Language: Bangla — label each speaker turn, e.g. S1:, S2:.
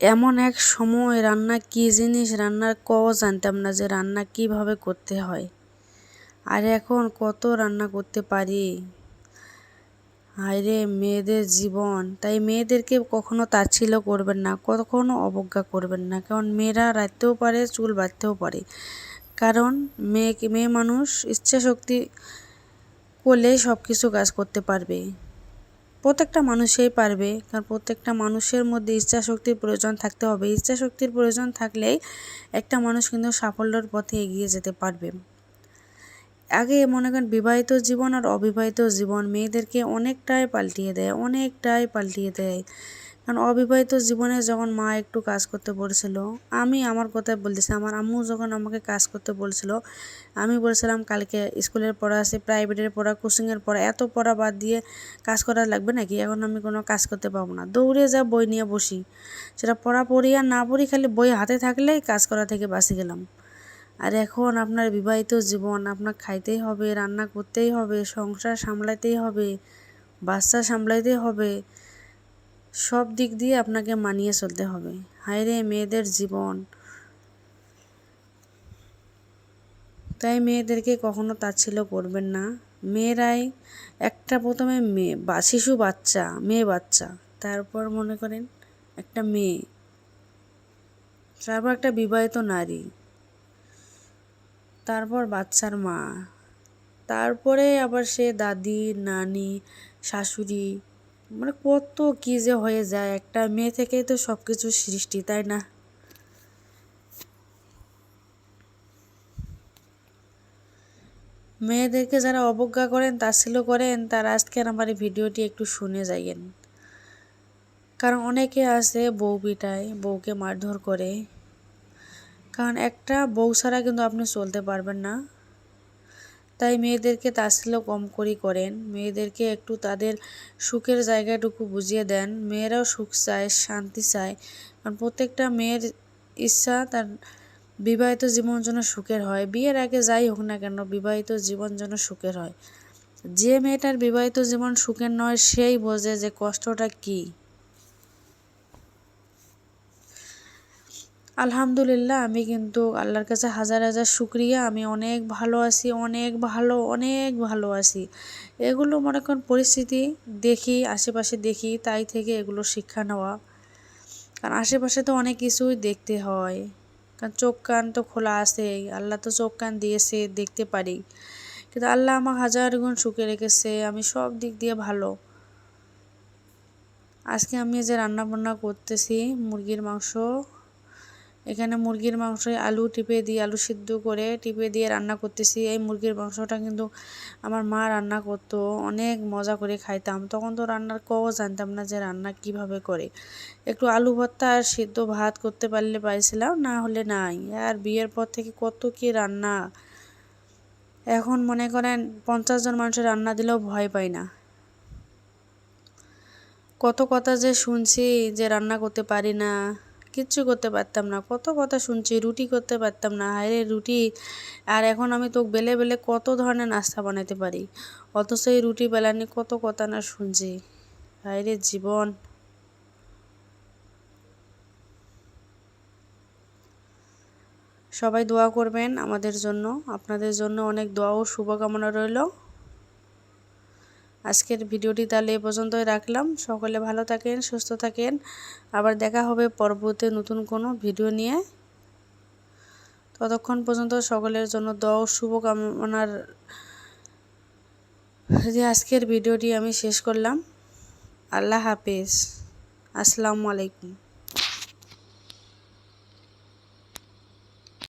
S1: এমন এক সময় রান্না কী জিনিস রান্নার কও জানতাম না যে রান্না কীভাবে করতে হয়। আর এখন কত রান্না করতে পারি? হায়রে মেয়েদের জীবন। তাই মেয়েদেরকে কখনো তাচ্ছিল্য করবেন না, কখনো অবজ্ঞা করবেন না। কারণ মেয়েরা রাখতেও পারে, চুল বাঁধতেও পারে। কারণ মেয়ে মেয়ে মানুষ ইচ্ছা শক্তি করলেই সব কিছু কাজ করতে পারবে। প্রত্যেকটা মানুষেই পারবে, কারণ প্রত্যেকটা মানুষের মধ্যে ইচ্ছা শক্তির প্রয়োজন থাকতে হবে। ইচ্ছা শক্তির প্রয়োজন থাকলেই একটা মানুষ কিন্তু সাফল্যের পথে এগিয়ে যেতে পারবে। আগে মনে করেন বিবাহিত জীবন আর অবিবাহিত জীবন মেয়েদেরকে অনেকটাই পাল্টিয়ে দেয়, অনেকটাই পাল্টিয়ে দেয়। কারণ অবিবাহিত জীবনে যখন মা একটু কাজ করতে বলছিল, আমি আমার কথায় বলতেছি। আমার আম্মু যখন আমাকে কাজ করতে বলছিল, আমি বলছিলাম, কালকে স্কুলের পড়া আছে, প্রাইভেটের পড়া, কোচিংয়ের পড়া, এত পড়া বাদ দিয়ে কাজ করা লাগবে নাকি? এখন আমি কোনো কাজ করতে পারব না। দৌড়ে যা বই নিয়ে বসি। সেটা পড়া পড়ি আর না পড়ি, খালি বই হাতে থাকলেই কাজ করা থেকে বাঁচি গেলাম। আর এখন আপনার বিবাহিত জীবন, আপনার খাইতেই হবে, রান্না করতেই হবে, সংসার সামলাতেই হবে, বাচ্চা সামলাইতেই হবে। সব দিক দিয়ে আপনাকে মানিয়ে চলতে হবে। হায়রে মেয়েদের জীবন। তাই মেয়েদেরকে কখনো তাচ্ছিল্য করবেন না। মেয়েরাই একটা প্রথমে মেয়ে, বা শিশু বাচ্চা, মেয়ে বাচ্চা, তারপর মনে করেন একটা মেয়ে, তারপর একটা বিবাহিত নারী, তারপর বাচ্চার মা, তারপরে আবার সে দাদি, নানি, শাশুড়ি মানে কত কী যে হয়ে যায়, একটা মেয়ে থেকেই তো সব কিছু সৃষ্টি, তাই না? মেয়েদেরকে যারা অবজ্ঞা করেন তাচ্ছিল্য করেন, তারা আজকের আমার এই ভিডিওটি একটু শুনে যাইয়েন। কারণ অনেকে আছে বউ পিটায়, বউকে মারধর করে। কারণ একটা বউ ছাড়া কিন্তু আপনি চলতে পারবেন না। তাই মেয়েদেরকে তাচ্ছিল্য কম করি করেন। মেয়েদেরকে একটু তাদের সুখের জায়গাটুকু বুঝিয়ে দেন। মেয়েরাও সুখ চায়, শান্তি চায়। কারণ প্রত্যেকটা মেয়ের ইচ্ছা তার বিবাহিত জীবন যেন সুখের হয়। বিয়ের আগে যাই হোক না কেন, বিবাহিত জীবন যেন সুখের হয়। যে মেয়েটার বিবাহিত জীবন সুখের নয়, সেই বোঝে যে কষ্টটা কী। আলহামদুলিল্লাহ, আমি কিন্তু আল্লাহর কাছে হাজার হাজার শুক্রিয়া। আমি অনেক ভালো আছি, অনেক ভালো অনেক ভালো আছি। এগুলো মনে করেন পরিস্থিতি, দেখি, আশেপাশে দেখি, তাই থেকে এগুলো শিক্ষা নেওয়া। কারণ আশেপাশে তো অনেক কিছুই দেখতে হয়। কারণ চোখ কান তো খোলা আছে আল্লাহ তো চোখ কান দিয়েছে, দেখতে পারি। কিন্তু আল্লাহ আমার হাজার গুণ সুখে রেখেছে, আমি সব দিক দিয়ে ভালো। আজকে আমি যে রান্না বান্না করতেছি, মুরগির মাংস এখানে মুরগির মাংস আলু টিপে দিয়ে, আলু সিদ্ধ করে টিপে দিয়ে রান্না করতেছি। এই মুরগির মাংসটা কিন্তু আমার মা রান্না করতো, অনেক মজা করে খাইতাম। তখন তো রান্নার কও জানতাম না যে রান্না কীভাবে করে। একটু আলু ভর্তা আর সিদ্ধ ভাত করতে পারলে পাইছিলাম, না হলে নাই। আর বিয়ের পর থেকে কত কি রান্না। এখন মনে করেন পঞ্চাশ জন মানুষের রান্না দিলেও ভয় পাই না। কত কথা যে শুনছি যে রান্না করতে পারি না। কিচ্ছু করতে পারতাম না। কত কথা শুনছি, রুটি করতে পারতাম না। হায়রে রুটি, আর এখন আমি তো বেলে বেলে কত ধরনের নাস্তা বানাতে পারি? অথচ এই রুটি বেলানি কত কথা না শুনছি। হায়রে জীবন। সবাই দোয়া করবেন আমাদের জন্য। আপনাদের জন্য অনেক দোয়া ও শুভকামনা রইল। আজকের ভিডিওটি তাহলে এ পর্যন্তই রাখলাম। সকলে ভালো থাকেন, সুস্থ থাকেন। আবার দেখা হবে পর্বতে নতুন কোনো ভিডিও নিয়ে। ততক্ষণ পর্যন্ত সকলের জন্য দ শুভকামনার যে আজকের ভিডিওটি আমি শেষ করলাম। আল্লাহ হাফেজ। আসসালামু আলাইকুম।